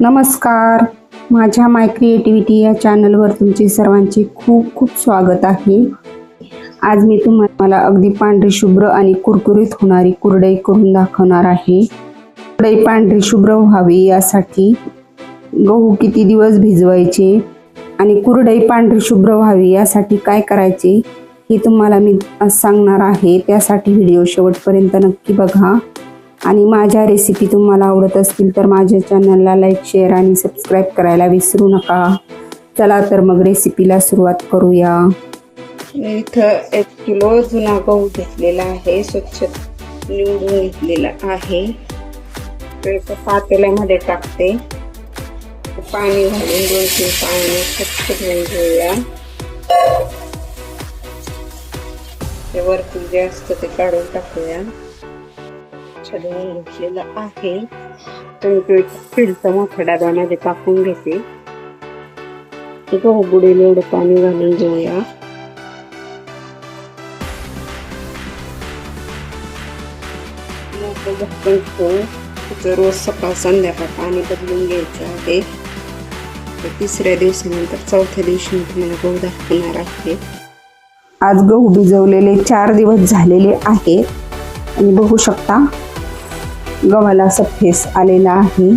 नमस्कार. माझ्या माय क्रिएटिव्हिटी या चॅनलवर तुमचे सर्वांचे खूप खूप स्वागत आहे. आज मी तुम्हाला अगदी पांढरी शुभ्र आणि कुरकुरीत होणारी कुरडई करून दाखवणार आहे. कुरडई पांढरी शुभ्र व्हावी यासाठी गहू किती दिवस भिजवायचे आणि कुरडई पांढरी शुभ्र व्हावी यासाठी काय करायचे हे तुम्हाला मी सांगणार आहे. त्यासाठी व्हिडिओ शेवटपर्यंत नक्की बघा. आणि माझ्या रेसिपी तुम्हाला आवडत असतील तर माझ्या चॅनलला लाईक शेअर आणि सबस्क्राईब करायला विसरू नका. चला तर मग रेसिपीला सुरुवात करूया. इथं एक किलो जुना गहू घेतलेला आहे स्वच्छ निवडून घेतलेला आहे. पातेल्यामध्ये टाकते. पाणी घालून दोन तीन पाणी स्वच्छ धुवून घेऊया. ते वरती जे असतं ते काढून टाकूया. छडवून घेतलेलं आहे. तर तो एक फिरतं मोठ्या डब्यामध्ये टाकून घेते. गहू बुडेल एवढं पाणी घालून घेऊया. त्याचं रोज सकाळ संध्याकाळ पाणी बदलून घ्यायचं आहे. तर तिसऱ्या दिवसानंतर चौथ्या दिवशी मी तुम्हाला गहू दाखवणार आहे. आज गहू भिजवलेले चार दिवस झालेले आहेत. आणि बघू शकता. गव्हाला असं फेस आलेला आहे.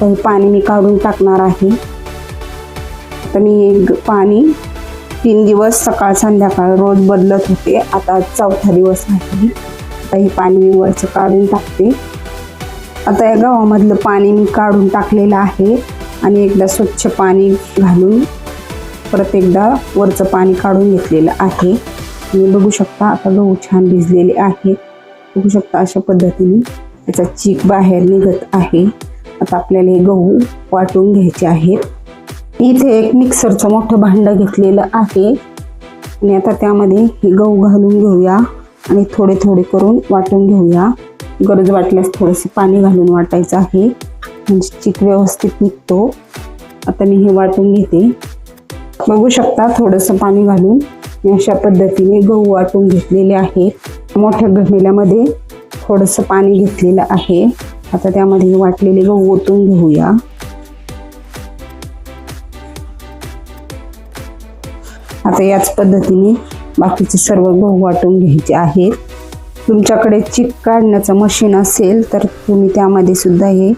तर हे पाणी मी काढून टाकणार आहे. आता मी एक पाणी तीन दिवस सकाळ संध्याकाळ रोज बदलत होते. आता चौथा दिवस आहे. आता हे पाणी मी वरचं काढून टाकते. आता या गव्हामधलं पाणी मी काढून टाकलेलं आहे. आणि एकदा स्वच्छ पाणी घालून परत एकदा वरचं पाणी काढून घेतलेलं आहे. तुम्ही बघू शकता आता गहू छान भिजलेले आहेत बघू शकता अशा पद्धतीने. त्याचा चीक बाहेर निघत आहे. आता आपल्याला हे गहू वाटून घ्यायचे आहेत. इथे एक मिक्सरचं मोठं भांडं घेतलेलं आहे. आणि आता त्यामध्ये हे गहू घालून घेऊया. आणि थोडे थोडे करून वाटून घेऊया. गरज वाटल्यास थोडेसे पाणी घालून वाटायचं आहे. म्हणजे चीक व्यवस्थित निघतो. आता मी हे वाटून घेते. बघू शकता थोडंसं पाणी घालून मी अशा पद्धतीने गहू वाटून घेतलेले आहेत. मोठ्या गमेल्यामध्ये थोडंसं पाणी घेतलेलं आहे. आता त्यामध्ये वाटलेले गहू ओतून घेऊया. आता याच पद्धतीने बाकीचे सर्व गहू वाटून घ्यायचे आहेत. तुमच्याकडे चिक काढण्याचं मशीन असेल तर तुम्ही त्यामध्ये सुद्धा हे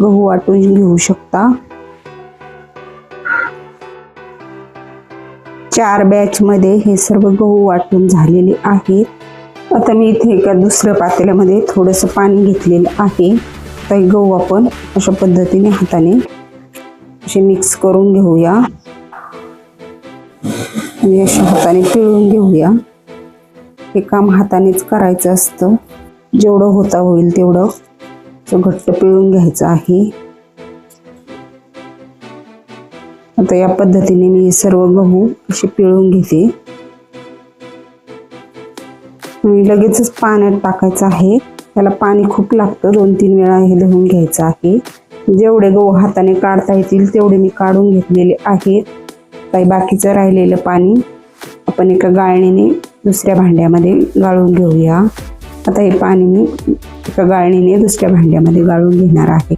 गहू वाटून घेऊ शकता. चार बॅचमध्ये हे सर्व गहू वाटून झालेले आहेत. आता मी इथे एका दुसऱ्या पातेल्यामध्ये थोडंसं पाणी घेतलेलं आहे. तर गहू आपण अशा पद्धतीने हाताने असे मिक्स करून घेऊया. आणि अशा हाताने पिळून घेऊया. हे काम हातानेच करायचं असतं. जेवढं होता होईल तेवढं असं घट्ट पिळून घ्यायचं आहे. आता या पद्धतीने मी सर्व गहू असे पिळून घेते. आणि लगेचच पाण्यात टाकायचं आहे. त्याला पाणी खूप लागतं. दोन तीन वेळा हे धुवून घ्यायचं आहे. जेवढे गहू हाताने काढता येतील तेवढे मी काढून घेतलेले आहेत. काही बाकीचं राहिलेलं पाणी आपण एका गाळणीने दुसऱ्या भांड्यामध्ये गाळून घेऊया. आता हे पाणी मी एका गाळणीने दुसऱ्या भांड्यामध्ये गाळून घेणार आहे.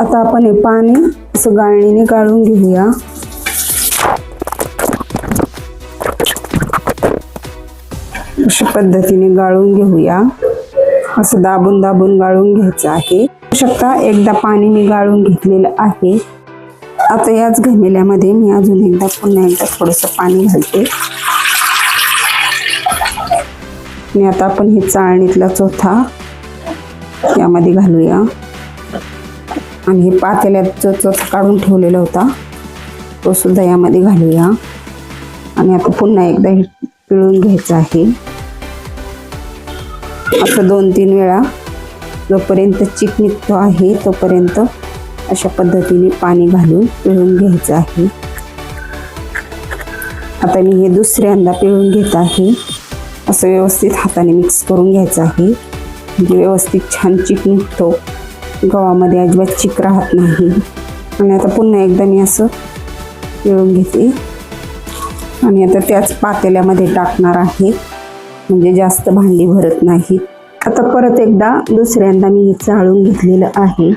आता आपण हे पाणी असं गाळणीने गाळून घेऊया. अशा पद्धतीने गाळून घेऊया. असं दाबून दाबून गाळून घ्यायचं आहे. शकता एकदा पाणी मी गाळून घेतलेलं आहे. आता याच घमेल्यामध्ये मी अजून एकदा पुन्हा एकदा थोडंसं पाणी घालते. आणि आता आपण हे चाळणीतला चोथा यामध्ये घालूया. आणि हे पातेल्यात जो चोथा काढून ठेवलेला होता तो सुद्धा यामध्ये घालूया. आणि आता पुन्हा एकदा हे पिळून घ्यायचं आहे. असं दोन तीन वेळा जोपर्यंत चिक निघतो आहे तोपर्यंत अशा पद्धतीने पाणी घालून पिळून घ्यायचं आहे. आता मी हे दुसऱ्यांदा पिळून घेत आहे. असं व्यवस्थित हाताने मिक्स करून घ्यायचं आहे. म्हणजे व्यवस्थित छान चिक निघतो. गव्हामध्ये अजिबात चिक राहत नाही. आणि आता पुन्हा एकदा मी असं पिळून घेते. आणि आता त्याच पातेल्यामध्ये टाकणार आहे. म्हणजे जास्त भांडी भरत नाही आता परत एकदा दुसऱ्यांदा मी हे चाळून घेतलेलं आहे.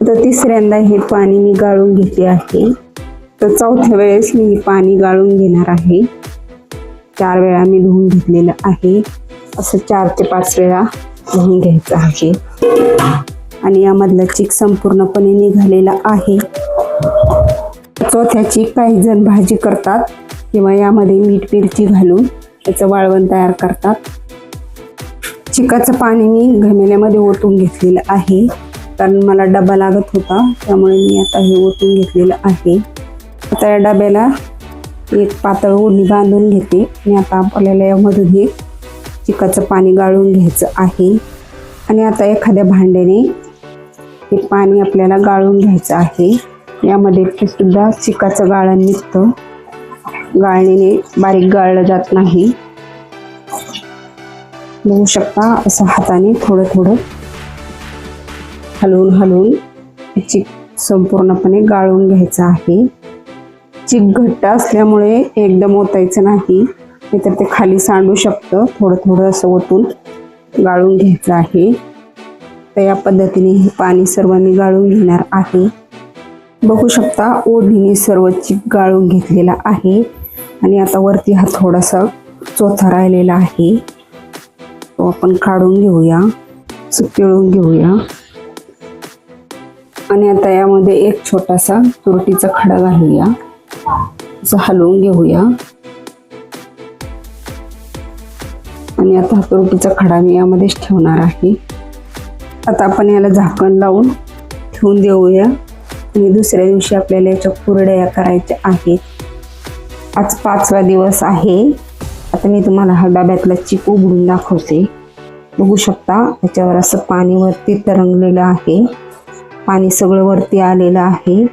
आता तिसऱ्यांदा हे पाणी मी गाळून घेतले आहे. तर चौथ्या वेळेस मी हे पाणी गाळून घेणार आहे. चार वेळा मी धुवून घेतलेलं आहे. असं चार ते पाच वेळा धुवून घ्यायचं आहे. आणि यामधला चिक संपूर्णपणे निघालेला आहे. चौथ्याची काही जण भाजी करतात. किंवा यामध्ये मीठ मिरची घालून त्याचं वाळवण तयार करतात. चिकाचं पाणी मी घमेल्यामध्ये ओतून घेतलेलं आहे. कारण मला डबा लागत होता त्यामुळे मी आता हे ओतून घेतलेलं आहे. आता या डब्याला एक पातळ ओढणी बांधून घेते. आणि आता आपल्याला यामधून हे चिकाचं पाणी गाळून घ्यायचं आहे. आणि आता एखाद्या भांड्याने हे पाणी आपल्याला गाळून घ्यायचं आहे. यामध्ये सुद्धा चिकाचं गाळण निघतं. गाळणीने बारीक गाळलं जात नाही. बघू शकता असं हाताने थोडं थोडं हलवून हलवून चीक संपूर्णपणे गाळून घ्यायचं आहे. चिक घट्ट असल्यामुळे एकदम ओतायचं नाही. नाहीतर ते खाली सांडू शकतं. थोडं थोडं असं ओतून गाळून घ्यायचं आहे. तर या पद्धतीने हे पाणी सर्व मी गाळून घेणार आहे. बघू शकता ओढीने सर्व चिक गाळून घेतलेला आहे. आणि आता वरती हा थोडासा चोथा राहिलेला आहे. तो आपण काढून घेऊया. पिळून घेऊया. आणि आता यामध्ये एक छोटासा तुरटीचा खडा घालूया. असं हलवून घेऊया. आणि आता हा तुरटीचा खडा मी यामध्येच ठेवणार आहे. आता आपण याला झाकण लावून ठेवून देऊया. आणि दुसऱ्या दिवशी आपल्याला याच्या कुरड्या करायच्या आहेत. आज पाचवा दिवस आहे. आता मी तुम्हाला हा डब्यातला चिकू उघडून दाखवते. बघू शकता त्याच्यावर असं पाणी वरती तरंगलेलं आहे. पाणी सगळं वरती आलेलं आहे.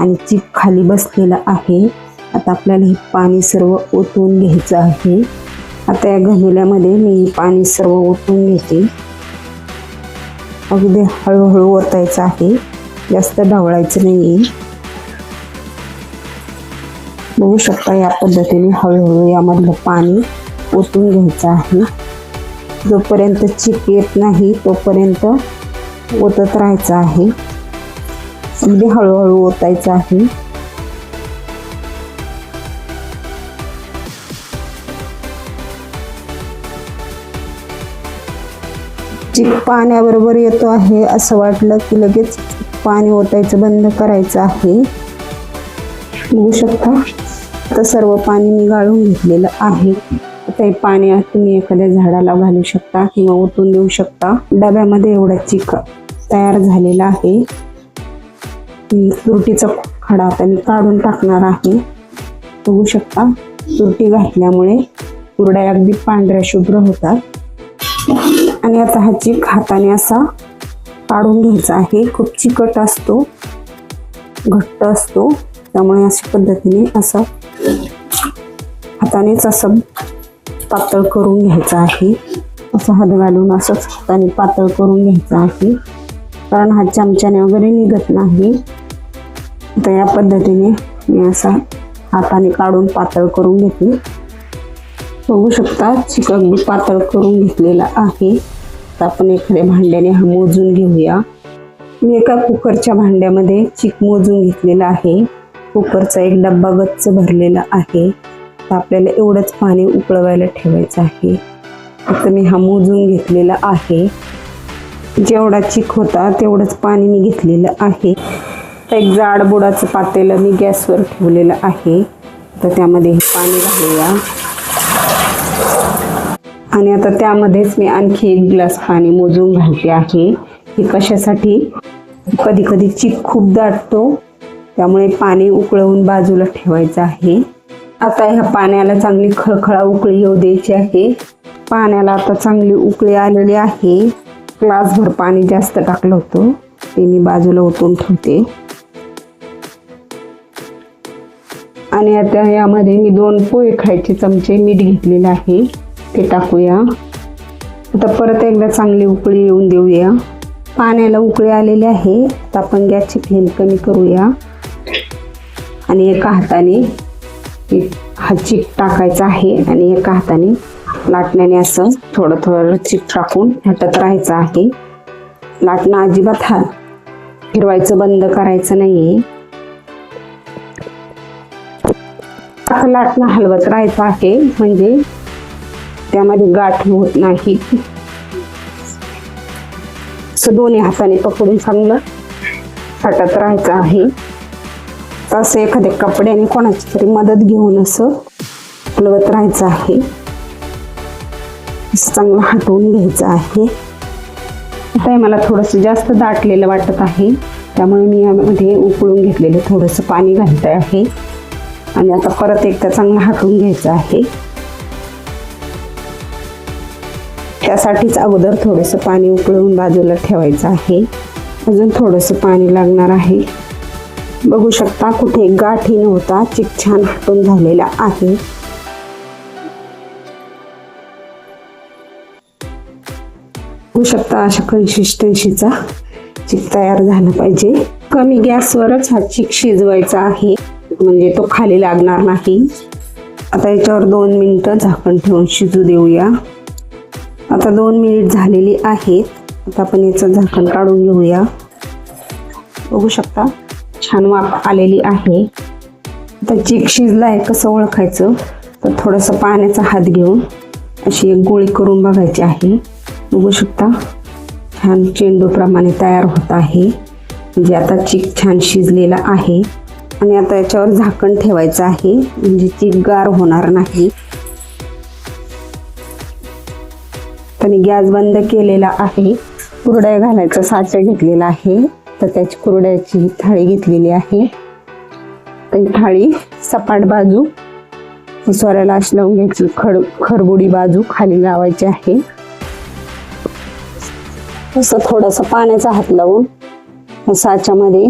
आणि चिक खाली बसलेलं आहे. आता आपल्याला हे पाणी सर्व ओतून घ्यायचं आहे. आता या घमेल्यामध्ये मी पाणी सर्व ओतून घेते. अगदी हळूहळू ओतायचं आहे. जास्त ढवळायचं नाही आहे बघू शकता या पद्धतीने हळूहळू यामधलं पाणी ओतून घ्यायचं आहे. जोपर्यंत चिक येत नाही तोपर्यंत ओतत राहायचं आहे. अगदी हळूहळू ओतायचं आहे. चिक पाण्याबरोबर येतो आहे असं वाटलं की लगेच पाणी ओतायचं बंद करायचं आहे. बघू शकता. आता सर्व पाणी मी गाळून घेतलेलं आहे. आता हे पाणी तुम्ही एखाद्या झाडाला घालू शकता किंवा ओतून देऊ शकता. डब्यामध्ये एवढा चिक तयार झालेला आहे. मी तुरटीचा खडा आता मी काढून टाकणार आहे. बघू शकता तुरटी घातल्यामुळे कुरड्या अगदी पांढऱ्या शुभ्र होतात. आणि आता हा चिक हाताने असा काढून घ्यायचा आहे. खूप चिकट असतो घट्ट असतो. त्यामुळे अशा पद्धतीने असं हातानेच असं पातळ करून घ्यायचं आहे. असं हात घालून असंच हाताने पातळ करून घ्यायचं आहे. कारण हा चमच्याने वगैरे निघत नाही. तर या पद्धतीने मी असा हाताने काढून पातळ करून घेते बघू शकता चिक मी पातळ करून घेतलेला आहे. तर आपण एखाद्या भांड्याने हा मोजून घेऊया. मी एका कुकरच्या भांड्यामध्ये चिक मोजून घेतलेला आहे. कुकरचा एक डब्बा गच्च भरलेला आहे. तर आपल्याला एवढंच पाणी उकळवायला ठेवायचं आहे. आता मी हा मोजून घेतलेला आहे. जेवढा चिक होता तेवढंच पाणी मी घेतलेलं आहे. तर एक जाड बुडाचं पातेलं मी गॅसवर ठेवलेलं आहे. तर त्यामध्ये हे पाणी घालूया. आणि आता त्यामध्येच मी आणखी एक ग्लास पाणी मोजून घालते आहे. हे कशासाठी? कधी कधी चिक खूप दाटतो. त्यामुळे पाणी उकळवून बाजूला ठेवायचं आहे. आता ह्या पाण्याला चांगली खळखळा उकळी येऊ द्यायची आहे. पाण्याला आता चांगली उकळी आलेली आहे. ग्लासभर पाणी जास्त टाकलं होतं. ते मी बाजूला ओतून ठेवते. आणि आता यामध्ये मी दोन पोहे खायचे चमचे मीठ घेतलेले आहे. ते टाकूया. आता परत एकदा चांगली उकळी येऊन देऊया. पाण्याला उकळी आलेली आहे. आता आपण गॅसची फ्लेम कमी करूया. आणि एका हाताने हा चिक टाकायचा आहे आणि एका हाताने लाटण्याने असं थोडं थोडं चिक टाकून हटत राहायचं आहे. लाटणं अजिबात हा फिरवायचं बंद करायचं नाही आता लाटणं हलवत राहायचं आहे म्हणजे त्यामध्ये गाठ होत नाही. असं दोन्ही हाताने पकडून चांगलं हटत राहायचं आहे. असं एखाद्या कपड्याने कोणाची तरी मदत घेऊन असं हलवत राहायचं आहे. असं चांगलं हटवून घ्यायचं आहे. आता हे मला थोडंसं जास्त दाटलेलं वाटत आहे. त्यामुळे मी यामध्ये उकळून घेतलेलं थोडंसं पाणी घालतं आहे. आणि आता परत एकदा चांगलं हटवून घ्यायचं आहे. त्यासाठीच अगोदर थोडंसं पाणी उकळून बाजूला ठेवायचं आहे. अजून थोडंसं पाणी लागणार आहे. बघू शकता कुठे गाठी नव्हता चिक छान हटून झालेला आहे. बघू शकता अशा कन्सिस्टन्सीचा चिक तयार झाला पाहिजे. कमी गॅसवरच हा चिक शिजवायचा आहे म्हणजे तो खाली लागणार नाही. आता याच्यावर दोन मिनिटं झाकण ठेवून शिजू देऊया. आता दोन मिनिट झालेली आहेत. आता आपण याचं झाकण काढून घेऊया. बघू शकता छान वाफ आलेली आहे. आता चीक शिजला आहे कसं ओळखायचं? तर थोडंसं पाण्याचा हात घेऊन अशी एक गोळी करून बघायची आहे. बघू शकता छान चेंडूप्रमाणे तयार होत आहे. म्हणजे आता चीक छान शिजलेला आहे. आणि आता याच्यावर झाकण ठेवायचं आहे. म्हणजे चीक गार होणार नाही. त्याने गॅस बंद केलेला आहे. कुरड्या घालायचा साचा घेतलेला आहे. तर त्याची कुरड्याची थाळी घेतलेली आहे. ही थाळी सपाट बाजू सोऱ्याला अशी लावून घ्यायची. खड खरबुडी बाजू खाली लावायची आहे. असं थोडंसं पाण्याचा हात लावून साच्यामध्ये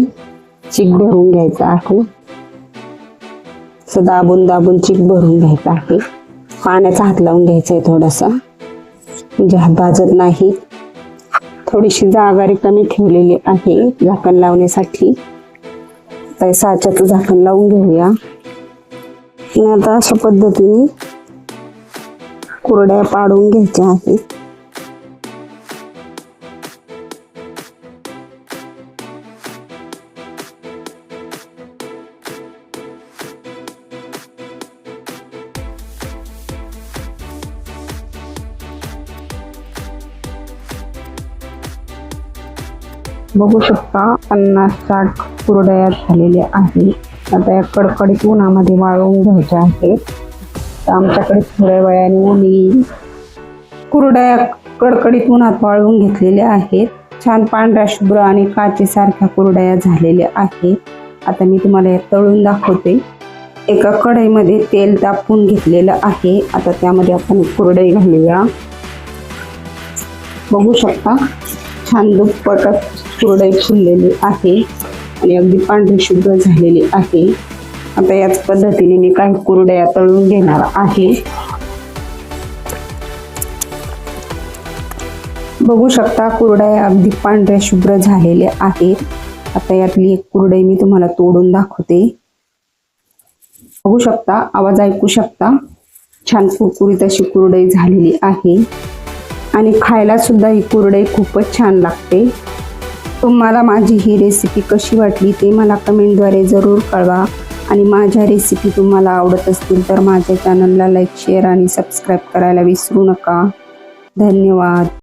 चीक भरून घ्यायचा आहे. असं दाबून दाबून चीक भरून घ्यायचा आहे. पाण्याचा हात लावून घ्यायचा आहे थोडासा. म्हणजे हात भाजत नाही. थोडीशी जागा रिकामी ठेवलेली आहे झाकण लावण्यासाठी. तर साच्याचं झाकण लावून घेऊया. आणि आता अशा पद्धतीने कुरड्या पाडून घ्यायच्या आहेत. बघू शकता पन्नास साठ कुरडयात झालेले आहे. आता या कडकडीत उन्हामध्ये वाळवून घ्यायच्या आहेत. तर आमच्याकडे थोड्या वेळाने ऊन येईल कडकडीत उन्हात वाळवून घेतलेल्या आहेत. छान पांढऱ्या शुभ्र आणि काचेसारख्या कुरडया झालेल्या आहेत. आता मी तुम्हाला या तळून दाखवते. एका कढईमध्ये तेल तापून घेतलेलं आहे. आता त्यामध्ये आपण कुरडई घालूया. बघू शकता. छान दुप्पटात कुरडई फुललेली आहे आणि अगदी पांढरी शुभ्र झालेली आहे. आता याच पद्धतीने मी काही कुरड्या तळून घेणार आहे. बघू शकता कुरड्या अगदी पांढऱ्या शुभ्र झालेल्या आहेत. आता यातली एक कुरडई मी तुम्हाला तोडून दाखवते. बघू शकता आवाज ऐकू शकता. छान कुरकुरीत अशी कुरडई झालेली आहे. आणि खायला सुद्धा ही कुरडई खूपच छान लागते. तुम्हाला माझी ही रेसिपी कशी वाटली ते मला कमेंटद्वारे जरूर कळवा. आणि माझ्या रेसिपी तुम्हाला आवडत असतील तर माझ्या चॅनलला लाईक शेअर आणि सबस्क्राईब करायला विसरू नका. धन्यवाद.